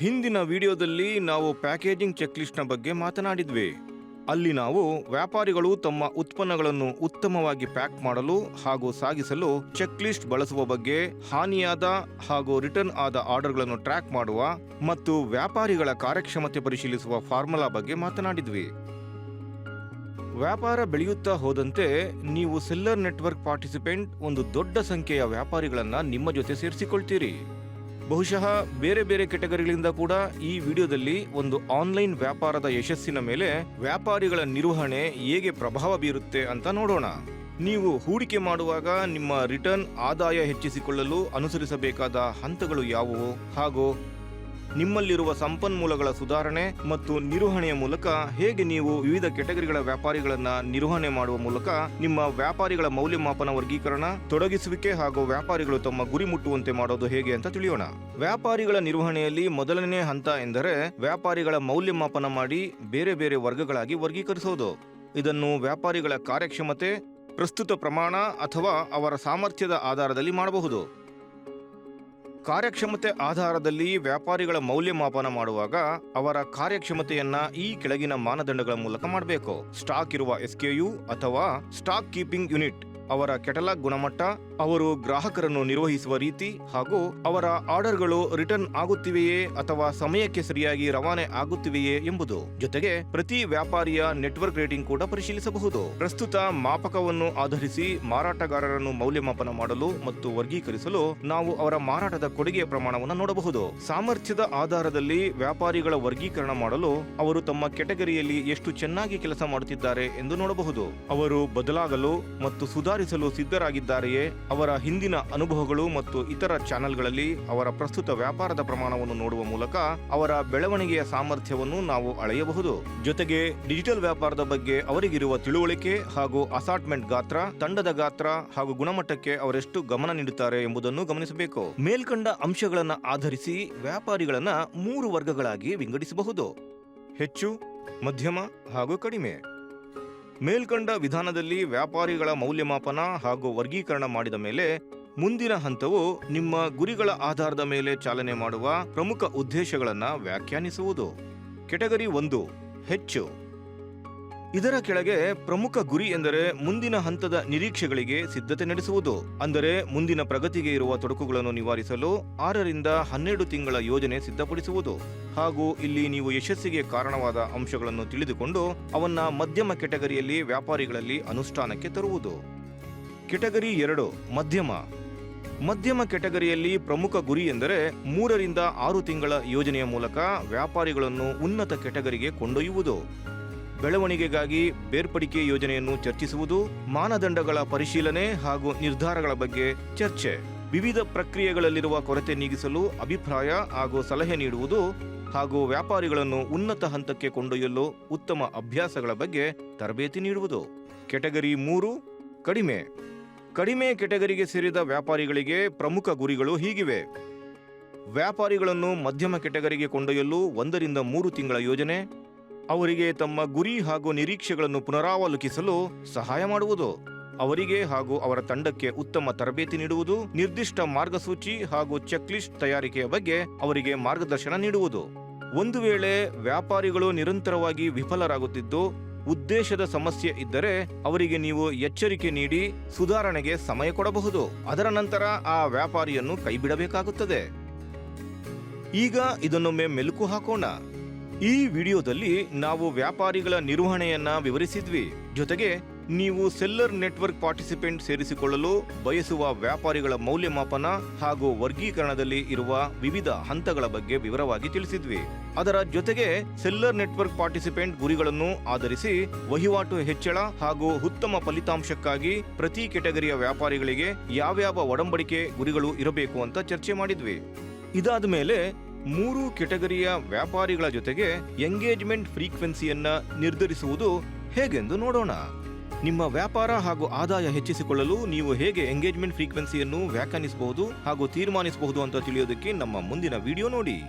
ಹಿಂದಿನ ವಿಡಿಯೋದಲ್ಲಿ ನಾವು ಪ್ಯಾಕೇಜಿಂಗ್ ಚೆಕ್ಲಿಸ್ಟ್ನ ಬಗ್ಗೆ ಮಾತನಾಡಿದ್ವಿ. ಅಲ್ಲಿ ನಾವು ವ್ಯಾಪಾರಿಗಳು ತಮ್ಮ ಉತ್ಪನ್ನಗಳನ್ನು ಉತ್ತಮವಾಗಿ ಪ್ಯಾಕ್ ಮಾಡಲು ಹಾಗೂ ಸಾಗಿಸಲು ಚೆಕ್ಲಿಸ್ಟ್ ಬಳಸುವ ಬಗ್ಗೆ, ಹಾನಿಯಾದ ಹಾಗೂ ರಿಟರ್ನ್ ಆದ ಆರ್ಡರ್ಗಳನ್ನು ಟ್ರ್ಯಾಕ್ ಮಾಡುವ ಮತ್ತು ವ್ಯಾಪಾರಿಗಳ ಕಾರ್ಯಕ್ಷಮತೆ ಪರಿಶೀಲಿಸುವ ಫಾರ್ಮುಲಾ ಬಗ್ಗೆ ಮಾತನಾಡಿದ್ವಿ. ವ್ಯಾಪಾರ ಬೆಳೆಯುತ್ತಾ ಹೋದಂತೆ ನೀವು ಸೆಲ್ಲರ್ ನೆಟ್ವರ್ಕ್ ಪಾರ್ಟಿಸಿಪೆಂಟ್ ಒಂದು ದೊಡ್ಡ ಸಂಖ್ಯೆಯ ವ್ಯಾಪಾರಿಗಳನ್ನು ನಿಮ್ಮ ಜೊತೆ ಸೇರಿಸಿಕೊಳ್ತೀರಿ. ಬಹುಶಃ ಬೇರೆ ಬೇರೆ ಕೆಟಗರಿಗಳಿಂದ ಕೂಡ ಈ ವಿಡಿಯೋದಲ್ಲಿ ಒಂದು ಆನ್ಲೈನ್ ವ್ಯಾಪಾರದ ಯಶಸ್ಸಿನ ಮೇಲೆ ವ್ಯಾಪಾರಿಗಳ ನಿರ್ವಹಣೆ ಹೇಗೆ ಪ್ರಭಾವ ಬೀರುತ್ತೆ ಅಂತ ನೋಡೋಣ. ನೀವು ಹೂಡಿಕೆ ಮಾಡುವಾಗ ನಿಮ್ಮ ರಿಟರ್ನ್ ಆದಾಯ ಹೆಚ್ಚಿಸಿಕೊಳ್ಳಲು ಅನುಸರಿಸಬೇಕಾದ ಹಂತಗಳು ಯಾವುವು? ಹಾಗೂ ನಿಮ್ಮಲ್ಲಿರುವ ಸಂಪನ್ಮೂಲಗಳ ಸುಧಾರಣೆ ಮತ್ತು ನಿರ್ವಹಣೆಯ ಮೂಲಕ ಹೇಗೆ ನೀವು ವಿವಿಧ ಕೆಟಗರಿಗಳ ವ್ಯಾಪಾರಿಗಳನ್ನ ನಿರ್ವಹಣೆ ಮಾಡುವ ಮೂಲಕ ನಿಮ್ಮ ವ್ಯಾಪಾರಿಗಳ ಮೌಲ್ಯಮಾಪನ ವರ್ಗೀಕರಣ ತೊಡಗಿಸುವಿಕೆ ಹಾಗೂ ವ್ಯಾಪಾರಿಗಳು ತಮ್ಮ ಗುರಿ ಮುಟ್ಟುವಂತೆ ಮಾಡೋದು ಹೇಗೆ ಅಂತ ತಿಳಿಯೋಣ. ವ್ಯಾಪಾರಿಗಳ ನಿರ್ವಹಣೆಯಲ್ಲಿ ಮೊದಲನೇ ಹಂತ ಎಂದರೆ ವ್ಯಾಪಾರಿಗಳ ಮೌಲ್ಯಮಾಪನ ಮಾಡಿ ಬೇರೆ ಬೇರೆ ವರ್ಗಗಳಾಗಿ ವರ್ಗೀಕರಿಸೋದು. ಇದನ್ನು ವ್ಯಾಪಾರಿಗಳ ಕಾರ್ಯಕ್ಷಮತೆ, ಪ್ರಸ್ತುತ ಪ್ರಮಾಣ ಅಥವಾ ಅವರ ಸಾಮರ್ಥ್ಯದ ಆಧಾರದಲ್ಲಿ ಮಾಡಬಹುದು. ಕಾರ್ಯಕ್ಷಮತೆ ಆಧಾರದಲ್ಲಿ ವ್ಯಾಪಾರಿಗಳ ಮೌಲ್ಯಮಾಪನ ಮಾಡುವಾಗ ಅವರ ಕಾರ್ಯಕ್ಷಮತೆಯನ್ನ ಈ ಕೆಳಗಿನ ಮಾನದಂಡಗಳ ಮೂಲಕ ಮಾಡಬೇಕು. ಸ್ಟಾಕ್ ಇರುವ ಎಸ್ಕೆಯು ಅಥವಾ ಸ್ಟಾಕ್ ಕೀಪಿಂಗ್ ಯೂನಿಟ್ ಅವರ ಕೆಟಲಾಗ್ ಗುಣಮಟ್ಟ ಅವರು ಗ್ರಾಹಕರನ್ನು ನಿರ್ವಹಿಸುವ ರೀತಿ ಹಾಗೂ ಅವರ ಆರ್ಡರ್ಗಳು ರಿಟರ್ನ್ ಆಗುತ್ತಿವೆಯೇ ಅಥವಾ ಸಮಯಕ್ಕೆ ಸರಿಯಾಗಿ ರವಾನೆ ಆಗುತ್ತಿವೆಯೇ ಎಂಬುದು ಜೊತೆಗೆ ಪ್ರತಿ ವ್ಯಾಪಾರಿಯ ನೆಟ್ವರ್ಕ್ ರೇಟಿಂಗ್ ಕೂಡ ಪರಿಶೀಲಿಸಬಹುದು. ಪ್ರಸ್ತುತ ಮಾಪಕವನ್ನು ಆಧರಿಸಿ ಮಾರಾಟಗಾರರನ್ನು ಮೌಲ್ಯಮಾಪನ ಮಾಡಲು ಮತ್ತು ವರ್ಗೀಕರಿಸಲು ನಾವು ಅವರ ಮಾರಾಟದ ಕೊಡುಗೆಯ ಪ್ರಮಾಣವನ್ನು ನೋಡಬಹುದು. ಸಾಮರ್ಥ್ಯದ ಆಧಾರದಲ್ಲಿ ವ್ಯಾಪಾರಿಗಳ ವರ್ಗೀಕರಣ ಮಾಡಲು ಅವರು ತಮ್ಮ ಕೆಟಗರಿಯಲ್ಲಿ ಎಷ್ಟು ಚೆನ್ನಾಗಿ ಕೆಲಸ ಮಾಡುತ್ತಿದ್ದಾರೆ ಎಂದು ನೋಡಬಹುದು. ಅವರು ಬದಲಾಗಲು ಮತ್ತು ಸುಧಾರಿಸಲು ಸಿದ್ಧರಾಗಿದ್ದಾರೆಯೇ? ಅವರ ಹಿಂದಿನ ಅನುಭವಗಳು ಮತ್ತು ಇತರ ಚಾನೆಲ್ಗಳಲ್ಲಿ ಅವರ ಪ್ರಸ್ತುತ ವ್ಯಾಪಾರದ ಪ್ರಮಾಣವನ್ನು ನೋಡುವ ಮೂಲಕ ಅವರ ಬೆಳವಣಿಗೆಯ ಸಾಮರ್ಥ್ಯವನ್ನು ನಾವು ಅಳೆಯಬಹುದು. ಜೊತೆಗೆ ಡಿಜಿಟಲ್ ವ್ಯಾಪಾರದ ಬಗ್ಗೆ ಅವರಿಗಿರುವ ತಿಳುವಳಿಕೆ ಹಾಗೂ ಅಸಾರ್ಟ್ಮೆಂಟ್ ಗಾತ್ರ, ತಂಡದ ಗಾತ್ರ ಹಾಗೂ ಗುಣಮಟ್ಟಕ್ಕೆ ಅವರೆಷ್ಟು ಗಮನ ನೀಡುತ್ತಾರೆ ಎಂಬುದನ್ನು ಗಮನಿಸಬೇಕು. ಮೇಲ್ಕಂಡ ಅಂಶಗಳನ್ನು ಆಧರಿಸಿ ವ್ಯಾಪಾರಿಗಳನ್ನು ಮೂರು ವರ್ಗಗಳಾಗಿ ವಿಂಗಡಿಸಬಹುದು. ಹೆಚ್ಚು, ಮಧ್ಯಮ ಹಾಗೂ ಕಡಿಮೆ. ಮೇಲ್ಕಂಡ ವಿಧಾನದಲ್ಲಿ ವ್ಯಾಪಾರಿಗಳ ಮೌಲ್ಯಮಾಪನ ಹಾಗೂ ವರ್ಗೀಕರಣ ಮಾಡಿದ ಮೇಲೆ ಮುಂದಿನ ಹಂತವು ನಿಮ್ಮ ಗುರಿಗಳ ಆಧಾರದ ಮೇಲೆ ಚಾಲನೆ ಮಾಡುವ ಪ್ರಮುಖ ಉದ್ದೇಶಗಳನ್ನು ವ್ಯಾಖ್ಯಾನಿಸುವುದು. ಕೆಟಗರಿ ಒಂದು, ಹೆಚ್ಚು. ಇದರ ಕೆಳಗೆ ಪ್ರಮುಖ ಗುರಿ ಎಂದರೆ ಮುಂದಿನ ಹಂತದ ನಿರೀಕ್ಷೆಗಳಿಗೆ ಸಿದ್ಧತೆ ನಡೆಸುವುದು. ಅಂದರೆ ಮುಂದಿನ ಪ್ರಗತಿಗೆ ಇರುವ ತೊಡಕುಗಳನ್ನು ನಿವಾರಿಸಲು ಆರರಿಂದ ಹನ್ನೆರಡು ತಿಂಗಳ ಯೋಜನೆ ಸಿದ್ಧಪಡಿಸುವುದು. ಹಾಗೂ ಇಲ್ಲಿ ನೀವು ಯಶಸ್ಸಿಗೆ ಕಾರಣವಾದ ಅಂಶಗಳನ್ನು ತಿಳಿದುಕೊಂಡು ಅವನ್ನ ಮಧ್ಯಮ ಕೆಟಗರಿಯಲ್ಲಿ ವ್ಯಾಪಾರಿಗಳಲ್ಲಿ ಅನುಷ್ಠಾನಕ್ಕೆ ತರುವುದು. ಕೆಟಗರಿ ಎರಡು, ಮಧ್ಯಮ. ಮಧ್ಯಮ ಕೆಟಗರಿಯಲ್ಲಿ ಪ್ರಮುಖ ಗುರಿ ಎಂದರೆ ಮೂರರಿಂದ ಆರು ತಿಂಗಳ ಯೋಜನೆಯ ಮೂಲಕ ವ್ಯಾಪಾರಿಗಳನ್ನು ಉನ್ನತ ಕೆಟಗರಿಗೆ ಕೊಂಡೊಯ್ಯುವುದು. ಬೆಳವಣಿಗೆಗಾಗಿ ಬೇರ್ಪಡಿಕೆ ಯೋಜನೆಯನ್ನು ಚರ್ಚಿಸುವುದು ಮಾನದಂಡಗಳ ಪರಿಶೀಲನೆ ಹಾಗೂ ನಿರ್ಧಾರಗಳ ಬಗ್ಗೆ ಚರ್ಚೆ. ವಿವಿಧ ಪ್ರಕ್ರಿಯೆಗಳಲ್ಲಿರುವ ಕೊರತೆ ನೀಗಿಸಲು ಅಭಿಪ್ರಾಯ ಹಾಗೂ ಸಲಹೆ ನೀಡುವುದು ಹಾಗೂ ವ್ಯಾಪಾರಿಗಳನ್ನು ಉನ್ನತ ಹಂತಕ್ಕೆ ಕೊಂಡೊಯ್ಯಲು ಉತ್ತಮ ಅಭ್ಯಾಸಗಳ ಬಗ್ಗೆ ತರಬೇತಿ ನೀಡುವುದು. ಕೆಟಗರಿ ಮೂರು, ಕಡಿಮೆ. ಕಡಿಮೆ ಕೆಟಗರಿಗೆ ಸೇರಿದ ವ್ಯಾಪಾರಿಗಳಿಗೆ ಪ್ರಮುಖ ಗುರಿಗಳು ಹೀಗಿವೆ. ವ್ಯಾಪಾರಿಗಳನ್ನು ಮಧ್ಯಮ ಕೆಟಗರಿಗೆ ಕೊಂಡೊಯ್ಯಲು ಒಂದರಿಂದ ಮೂರು ತಿಂಗಳ ಯೋಜನೆ ಅವರಿಗೆ ತಮ್ಮ ಗುರಿ ಹಾಗೂ ನಿರೀಕ್ಷೆಗಳನ್ನು ಪುನರಾವಲೋಕಿಸಲು ಸಹಾಯ ಮಾಡುವುದು. ಅವರಿಗೆ ಹಾಗೂ ಅವರ ತಂಡಕ್ಕೆ ಉತ್ತಮ ತರಬೇತಿ ನೀಡುವುದು, ನಿರ್ದಿಷ್ಟ ಮಾರ್ಗಸೂಚಿ ಹಾಗೂ ಚೆಕ್ಲಿಸ್ಟ್ ತಯಾರಿಕೆಯ ಬಗ್ಗೆ ಅವರಿಗೆ ಮಾರ್ಗದರ್ಶನ ನೀಡುವುದು. ಒಂದು ವೇಳೆ ವ್ಯಾಪಾರಿಗಳು ನಿರಂತರವಾಗಿ ವಿಫಲರಾಗುತ್ತಿದ್ದು, ಉದ್ದೇಶದ ಸಮಸ್ಯೆ ಇದ್ದರೆ ಅವರಿಗೆ ನೀವು ಎಚ್ಚರಿಕೆ ನೀಡಿ ಸುಧಾರಣೆಗೆ ಸಮಯ ಕೊಡಬಹುದು. ಅದರ ನಂತರ ಆ ವ್ಯಾಪಾರಿಯನ್ನು ಕೈಬಿಡಬೇಕಾಗುತ್ತದೆ. ಈಗ ಇದನ್ನೊಮ್ಮೆ ಮೆಲುಕು ಹಾಕೋಣ. ಈ ವಿಡಿಯೋದಲ್ಲಿ ನಾವು ವ್ಯಾಪಾರಿಗಳ ನಿರ್ವಹಣೆಯನ್ನ ವಿವರಿಸಿದ್ವಿ. ಜೊತೆಗೆ ನೀವು ಸೆಲ್ಲರ್ ನೆಟ್ವರ್ಕ್ ಪಾರ್ಟಿಸಿಪೆಂಟ್ ಸೇರಿಸಿಕೊಳ್ಳಲು ಬಯಸುವ ವ್ಯಾಪಾರಿಗಳ ಮೌಲ್ಯಮಾಪನ ಹಾಗೂ ವರ್ಗೀಕರಣದಲ್ಲಿ ಇರುವ ವಿವಿಧ ಹಂತಗಳ ಬಗ್ಗೆ ವಿವರವಾಗಿ ತಿಳಿಸಿದ್ವಿ. ಅದರ ಜೊತೆಗೆ ಸೆಲ್ಲರ್ ನೆಟ್ವರ್ಕ್ ಪಾರ್ಟಿಸಿಪೆಂಟ್ ಗುರಿಗಳನ್ನು ಆಧರಿಸಿ ವಹಿವಾಟು ಹೆಚ್ಚಳ ಹಾಗೂ ಉತ್ತಮ ಫಲಿತಾಂಶಕ್ಕಾಗಿ ಪ್ರತಿ ಕೆಟಗರಿಯ ವ್ಯಾಪಾರಿಗಳಿಗೆ ಯಾವ್ಯಾವ ಒಡಂಬಡಿಕೆ ಗುರಿಗಳು ಇರಬೇಕು ಅಂತ ಚರ್ಚೆ ಮಾಡಿದ್ವಿ. ಇದಾದ ಮೇಲೆ ಮೂರು ಕೆಟಗರಿಯ ವ್ಯಾಪಾರಿಗಳ ಜೊತೆಗೆ ಎಂಗೇಜ್ಮೆಂಟ್ ಫ್ರೀಕ್ವೆನ್ಸಿಯನ್ನ ನಿರ್ಧರಿಸುವುದು ಹೇಗೆಂದು ನೋಡೋಣ. ನಿಮ್ಮ ವ್ಯಾಪಾರ ಹಾಗೂ ಆದಾಯ ಹೆಚ್ಚಿಸಿಕೊಳ್ಳಲು ನೀವು ಹೇಗೆ ಎಂಗೇಜ್ಮೆಂಟ್ ಫ್ರೀಕ್ವೆನ್ಸಿಯನ್ನು ವ್ಯಾಖ್ಯಾನಿಸಬಹುದು ಹಾಗೂ ತೀರ್ಮಾನಿಸಬಹುದು ಅಂತ ತಿಳಿಯೋದಕ್ಕೆ ನಮ್ಮ ಮುಂದಿನ ವಿಡಿಯೋ ನೋಡಿ.